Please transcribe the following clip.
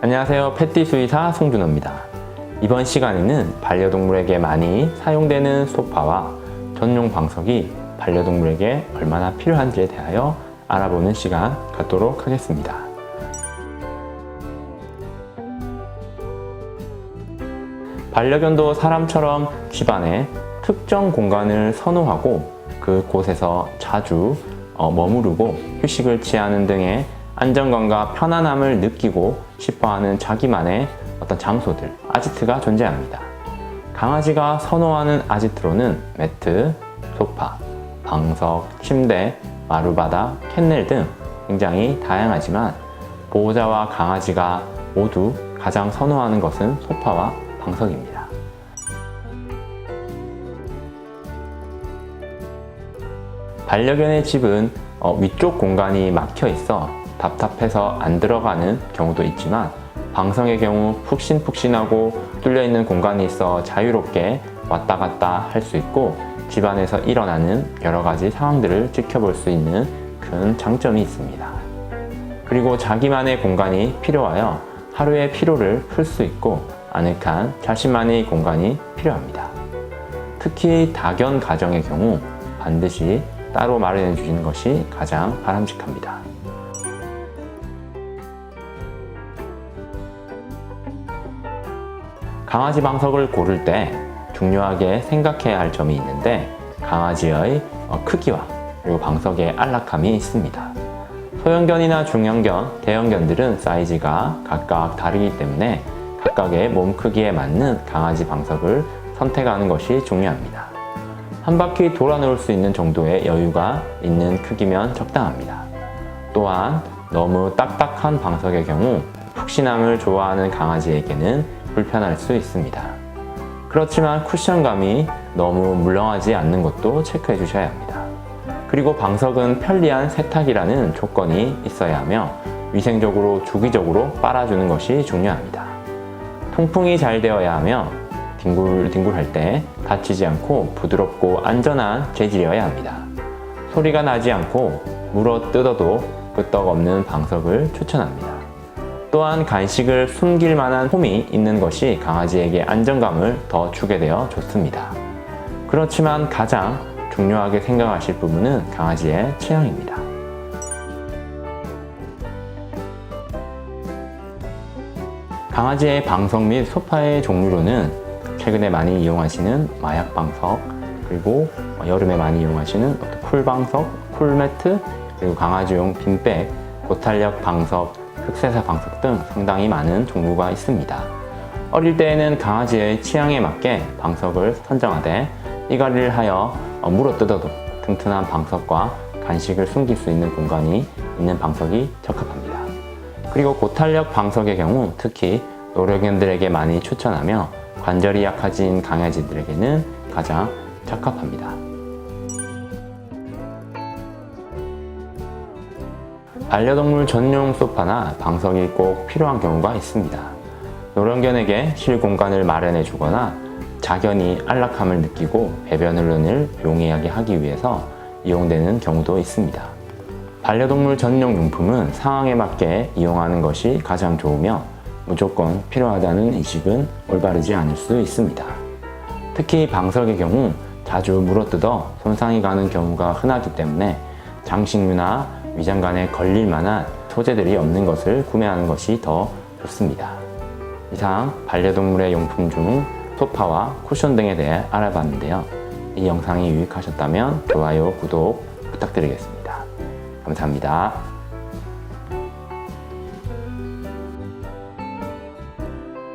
안녕하세요. 패티 수의사 송준호입니다. 이번 시간에는 반려동물에게 많이 사용되는 소파와 전용 방석이 반려동물에게 얼마나 필요한지에 대하여 알아보는 시간 갖도록 하겠습니다. 반려견도 사람처럼 집안에 특정 공간을 선호하고 그곳에서 자주 어, 머무르고 휴식을 취하는 등의 안정감과 편안함을 느끼고 싶어하는 자기만의 어떤 장소들, 아지트가 존재합니다. 강아지가 선호하는 아지트로는 매트, 소파, 방석, 침대, 마루바닥, 캔넬 등 굉장히 다양하지만 보호자와 강아지가 모두 가장 선호하는 것은 소파와 방석입니다. 반려견의 집은 어, 위쪽 공간이 막혀 있어 답답해서 안 들어가는 경우도 있지만 방성의 경우 푹신푹신하고 뚫려 있는 공간이 있어 자유롭게 왔다 갔다 할 수 있고 집안에서 일어나는 여러 가지 상황들을 지켜볼 수 있는 큰 장점이 있습니다. 그리고 자기만의 공간이 필요하여 하루의 피로를 풀 수 있고 아늑한 자신만의 공간이 필요합니다. 특히 다견 가정의 경우 반드시 따로 마련해 주시는 것이 가장 바람직합니다. 강아지 방석을 고를 때 중요하게 생각해야 할 점이 있는데 강아지의 어, 크기와 그리고 방석의 안락함이 있습니다. 소형견이나 중형견, 대형견들은 사이즈가 각각 다르기 때문에 각각의 몸 크기에 맞는 강아지 방석을 선택하는 것이 중요합니다. 한 바퀴 돌아 놓을 수 있는 정도의 여유가 있는 크기면 적당합니다. 또한 너무 딱딱한 방석의 경우 푹신함을 좋아하는 강아지에게는 불편할 수 있습니다. 그렇지만 쿠션감이 너무 물렁하지 않는 것도 체크해 주셔야 합니다. 그리고 방석은 편리한 세탁이라는 조건이 있어야 하며 위생적으로 주기적으로 빨아주는 것이 중요합니다. 통풍이 잘 되어야 하며 뒹굴뒹굴 할 때 다치지 않고 부드럽고 안전한 재질이어야 합니다. 소리가 나지 않고 물어 뜯어도 끄떡없는 방석을 추천합니다. 또한 간식을 숨길 만한 홈이 있는 것이 강아지에게 안정감을 더 주게 되어 좋습니다. 그렇지만 가장 중요하게 생각하실 부분은 강아지의 취향입니다. 강아지의 방석 및 소파의 종류로는 최근에 많이 이용하시는 마약 방석, 그리고 여름에 많이 이용하시는 쿨 방석, 쿨 매트, 그리고 강아지용 빈백, 고탄력 방석, 흑세사 방석 등 상당히 많은 종류가 있습니다. 어릴 때에는 강아지의 취향에 맞게 방석을 선정하되 이갈이를 하여 물어 뜯어도 튼튼한 방석과 간식을 숨길 수 있는 공간이 있는 방석이 적합합니다. 그리고 고탄력 방석의 경우 특히 노령견들에게 많이 추천하며 관절이 약해진 강아지들에게는 가장 적합합니다. 반려동물 전용 소파나 방석이 꼭 필요한 경우가 있습니다. 노령견에게 쉴 공간을 마련해 주거나 자견이 안락함을 느끼고 배변 훈련을 용이하게 하기 위해서 이용되는 경우도 있습니다. 반려동물 전용 용품은 상황에 맞게 이용하는 것이 가장 좋으며 무조건 필요하다는 인식은 올바르지 않을 수 있습니다. 특히 방석의 경우 자주 물어뜯어 손상이 가는 경우가 흔하기 때문에 장식류나 위장관에 걸릴 만한 소재들이 없는 것을 구매하는 것이 더 좋습니다. 이상 반려동물의 용품 중 소파와 쿠션 등에 대해 알아봤는데요. 이 영상이 유익하셨다면 좋아요, 구독 부탁드리겠습니다. 감사합니다.